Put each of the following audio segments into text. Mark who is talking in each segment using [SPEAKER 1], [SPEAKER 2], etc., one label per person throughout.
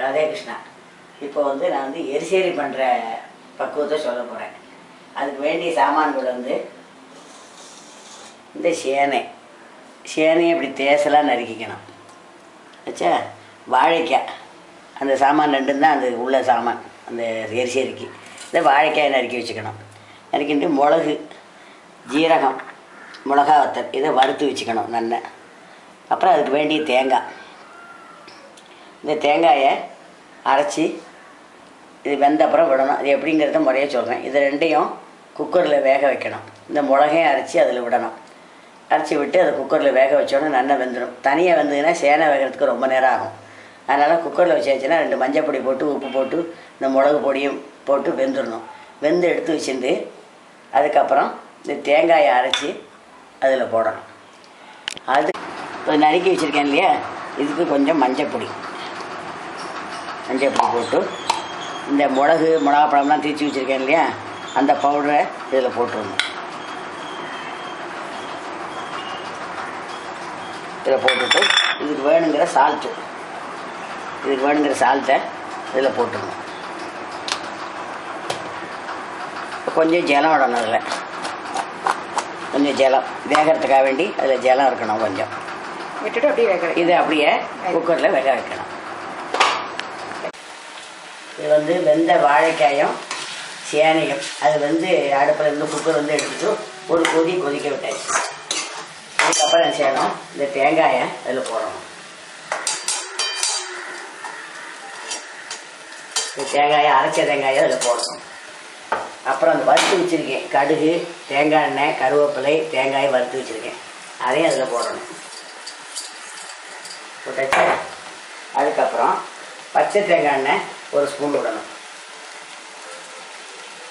[SPEAKER 1] ராதே கிருஷ்ணா இப்போ வந்து நான் வந்து எரிசேரி பண்ணுற பக்குவத்தை சொல்ல போகிறேன் அதுக்கு வேண்டிய சாமான்கள் வந்து இந்த சேனை. சேனையை இப்படி தேசலாக நறுக்கிக்கணும். ஆச்சா வாழைக்காய். அந்த சாமான் ரெண்டும் தான் அந்த உள்ள சாமான் அந்த எரிசேரிக்கு. இந்த வாழைக்காயை நறுக்கி வச்சுக்கணும். நறுக்கிட்டு மிளகு ஜீரகம் மிளகா வத்தல் இதை வறுத்து வச்சுக்கணும் நல்லா அப்புறம் அதுக்கு வேண்டிய தேங்காய். இந்த தேங்காயை அரைச்சி இது வெந்த அப்புறம் விடணும். அது எப்படிங்கிறத முறையாக சொல்கிறேன் இது ரெண்டையும் குக்கரில் வேக வைக்கணும். இந்த மிளகையும் அரைச்சி அதில் விடணும். அரைச்சி விட்டு அதை குக்கரில் வேக வச்சோடனே நல்லா வெந்துடும் தனியாக வெந்ததுன்னா சேனை வேகிறதுக்கு ரொம்ப நேரம் ஆகும். அதனால் குக்கரில் வச்சாச்சுன்னா ரெண்டு மஞ்சள் பொடி போட்டு உப்பு போட்டு இந்த மிளகு பொடியும் போட்டு வெந்துடணும் வெந்து எடுத்து வச்சுருந்து அதுக்கப்புறம் இந்த தேங்காயை அரைச்சி அதில் போடணும். அது இப்போ நறுக்கி வச்சுருக்கேன் இல்லையா? இதுக்கு கொஞ்சம் மஞ்சள் பொடி. மஞ்சள் பொடி போட்டு இந்த மிளகு மிளகா பழம்லாம் தீச்சி வச்சுருக்கேன் இல்லையா? அந்த பவுடரை இதில் போட்டுருணும் இதில் போட்டுட்டு இதுக்கு வேணுங்கிற சால்ட்டு இதுக்கு வேணுங்கிற சால்ட்டை இதில் போட்டுருணும் கொஞ்சம் ஜலம் விடணும் அதில். கொஞ்சம் ஜலம். வேகிறதுக்காக வேண்டி அதில் ஜலம் இருக்கணும் கொஞ்சம்.
[SPEAKER 2] விட்டுட்டு அப்படியே வேக.
[SPEAKER 1] இதை அப்படியே குக்கரில் வேக வைக்கணும். இது வந்து வெந்த வாழைக்காயும் சேனையும். அது வந்து அடுப்பில் இருந்து குக்கர் வந்து எடுத்துட்டு ஒரு கொதி கொதிக்க விட்டாச்சு. அதுக்கப்புறம் என்ன செய்யணும்? இந்த தேங்காயை அதில் போடணும். இந்த தேங்காயை அரைச்ச தேங்காயை அதில் போடணும். அப்புறம் அந்த வறுத்து வச்சுருக்கேன். கடுகு தேங்காய் எண்ணெய் கருவேப்பிலை தேங்காயை வறுத்து வச்சுருக்கேன். அதையும் அதில் போடணும். போட்டாச்சு. அதுக்கப்புறம் பச்சை தேங்காய் எண்ணெய் ஒரு ஸ்பூன் விடணும்.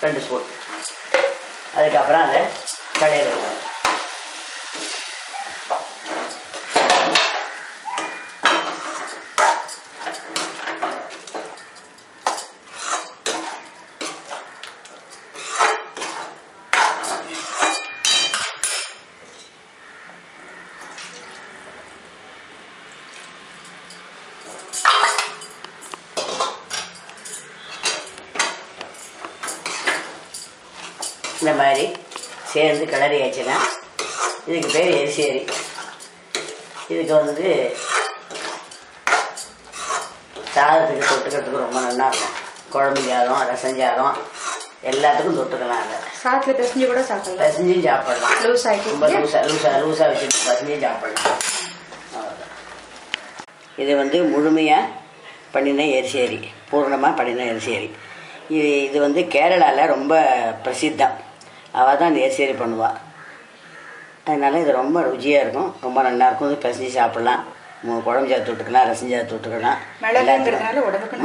[SPEAKER 1] ரெண்டு ஸ்பூன் அதுக்கப்புறம் அதை கடையில் விடணும். இந்த மாதிரி சேர்ந்து கிளறி ஆச்சுன்னா இதுக்கு பேர் எரிசேரி. இதுக்கு வந்து சாதத்துக்கு தொட்டுக்கிறதுக்கு ரொம்ப நல்லா இருக்கும். குழம்பு சாதம் ரசம் சாதம் எல்லாத்துக்கும் தொட்டுக்கலாம் அதை.
[SPEAKER 2] சாதத்துல பிசைஞ்சு கூட சாப்பிடலாம்.
[SPEAKER 1] பசஞ்சும் சாப்பிடலாம்.
[SPEAKER 2] லூஸ்
[SPEAKER 1] ரொம்ப
[SPEAKER 2] ஆகிட்டு
[SPEAKER 1] லூசா லூசா லூசா வச்சுட்டு பசஞ்சும் சாப்பிடலாம். இது வந்து முழுமையாக பண்ணின எரிசேரி. பூர்ணமாக பண்ணின எரிசேரி. இது இது வந்து கேரளாவில் ரொம்ப பிரசித்தம். அவள் தான் எரிசேரி பண்ணுவாள் அதனால் இது ரொம்ப ருச்சியாக இருக்கும். ரொம்ப நல்லா இருக்கும். இது பிசைஞ்சு சாப்பிட்லாம். குழம்பு சாத்து விட்டுக்கலாம் ரசம் சாத்து விட்டுக்கலாம்.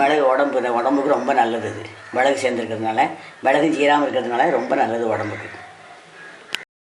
[SPEAKER 1] மிளகு உடம்பு உடம்புக்கு ரொம்ப நல்லது இது. மிளகு சேர்ந்துருக்கிறதுனால மிளகு சீராமல் இருக்கிறதுனால ரொம்ப நல்லது உடம்புக்கு.